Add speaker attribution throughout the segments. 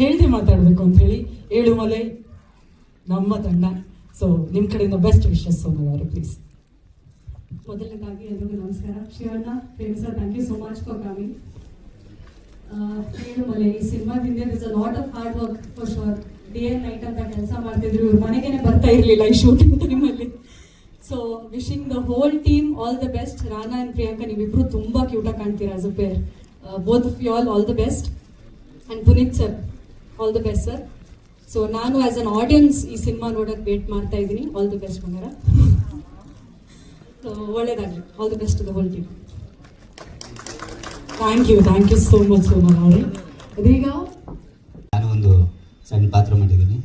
Speaker 1: ಹೇಳ್ದೆ ಮಾತಾಡಬೇಕು ಅಂತ ಹೇಳಿ ಏಳುಮಲೆ ನಮ್ಮ ತಂಡ. ಸೊ ನಿಮ್ಮ ಕಡೆಯಿಂದ ಬೆಸ್ಟ್ ವಿಶಸ್ ಸೋನಲ್ ಅವರು ಪ್ಲೀಸ್
Speaker 2: ಮೊದಲನೇದಾಗಿ ಎಲ್ಲರಿಗೂ ನಮಸ್ಕಾರ. Shivanna Prem sir thank you so much for coming ಏನು ಮಲೆ, ಈ ಸಿನಿಮಾದಿಂದ is a lot of hard work for sure day and night ಅಂತ ಕೆಲಸ ಮಾಡ್ತಿದ್ರು. ಇವ್ರ ಮನೆಗೇನೆ ಬರ್ತಾ ಇರಲಿಲ್ಲ ಈ ಶೂಟಿಂಗ್ ಟೈಮಲ್ಲಿ so wishing the whole team all the best Rana and Priyanka, ನೀವಿಬ್ರು ತುಂಬ ಕ್ಯೂಟಾಗಿ ಕಾಣ್ತೀರಾ as a pair both of you all all the best and Puneeth sir all the best sir so ನಾನು ಆಸ್ ಅನ್ ಆಡಿಯನ್ಸ್ ಈ cinema ನೋಡೋಕೆ wait ಮಾಡ್ತಾ ಇದ್ದೀನಿ. All the best ಬಂಗಾರ. So, ಒಳ್ಳೇದಾಗಲಿ. All the best the whole team
Speaker 1: thank you thank you so much Sonal ಅವರೇ ಇದೀಗ
Speaker 3: ನಾನು ಒಂದು ಸಣ್ಣ ಪಾತ್ರ ಮಾಡಿದ್ದೀನಿ.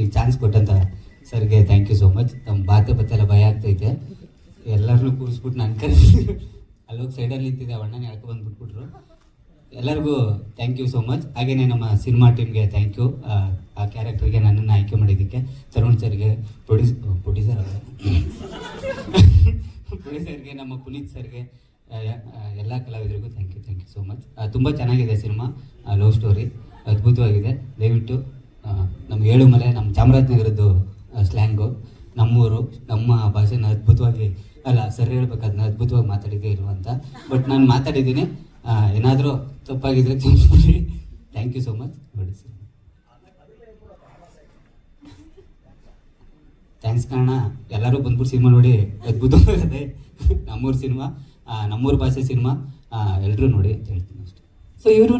Speaker 3: ಈ ಚಾನ್ಸ್ ಕೊಟ್ಟಂತ ಸರ್ಗೆ ಥ್ಯಾಂಕ್ ಯು ಸೋ ಮಚ್ ನಮ್ಮ ಬಾತೆ ಬತ್ತೆಲ್ಲ ಭಯ ಆಗ್ತೈತೆ. ಎಲ್ಲರನ್ನೂ ಕೂರಿಸ್ಬಿಟ್ಟು ನಾನು ಕರೆಸಿ ಅಲ್ಲೋಗಿ ಸೈಡಲ್ಲಿ ನಿಂತಿದ್ದೆ ಅಣ್ಣನ ಯಾಕೆ ಬಂದ್ಬಿಟ್ಬಿಟ್ರು. ಎಲ್ಲರಿಗೂ ಥ್ಯಾಂಕ್ ಯು ಸೋ ಮಚ್ ಹಾಗೆಯೇ ನಮ್ಮ ಸಿನಿಮಾ ಟೀಮ್ಗೆ ಥ್ಯಾಂಕ್ ಯು ಆ ಕ್ಯಾರೆಕ್ಟರ್ಗೆ ನನ್ನನ್ನು ಆಯ್ಕೆ ಮಾಡಿದ್ದಕ್ಕೆ ತರುಣ್ ಸರ್ಗೆ ಪ್ರೊಡ್ಯೂಸ್ ಪ್ರೊಡ್ಯೂಸರ್ ಅವರ? ಪ್ರೊಡ್ಯೂಸರ್ಗೆ ನಮ್ಮ ಪುನೀತ್ ಸರ್ಗೆ ಎಲ್ಲ ಕಲಾವಿದರಿಗೂ thank you thank you so much ತುಂಬ ಚೆನ್ನಾಗಿದೆ ಸಿನಿಮಾ ಲವ್ ಸ್ಟೋರಿ ಅದ್ಭುತವಾಗಿದೆ. ದಯವಿಟ್ಟು ನಮ್ಮ ಏಳು ಮಲೆ, ನಮ್ಮ ಚಾಮರಾಜನಗರದ್ದು ಸ್ಲ್ಯಾಂಗು ನಮ್ಮೂರು, ನಮ್ಮ ಭಾಷೆನ ಅದ್ಭುತವಾಗಿ, ಅಲ್ಲ ಸರಿ ಹೇಳ್ಬೇಕು ಅದ್ಭುತವಾಗಿ ಮಾತಾಡಿದ್ದೇ ಇರುವಂತ ಬಟ್ ನಾನು ಮಾತಾಡಿದ್ದೀನಿ. ಏನಾದರೂ ತಪ್ಪಾಗಿದ್ರೆ ತಿಳ್ಕೊಳ್ಳಿ ಥ್ಯಾಂಕ್ ಯು ಸೋ ಮಚ್ ನೋಡಿ ಸರ್. ಥ್ಯಾಂಕ್ಸ್ ಕಾರಣ ಎಲ್ಲರೂ ಬಂದ್ಬಿಟ್ಟು ಸಿನಿಮಾ ನೋಡಿ. ಅದ್ಭುತವಾಗಿದೆ. ನಮ್ಮೂರು ಸಿನಿಮಾ ನಮ್ಮೂರು ಭಾಷೆ ಸಿನಿಮಾ ಎಲ್ಲರೂ ನೋಡಿ ಅಂತ ಹೇಳ್ತೀನಿ ಅಷ್ಟೇ.
Speaker 1: ಸೊ ಇವರು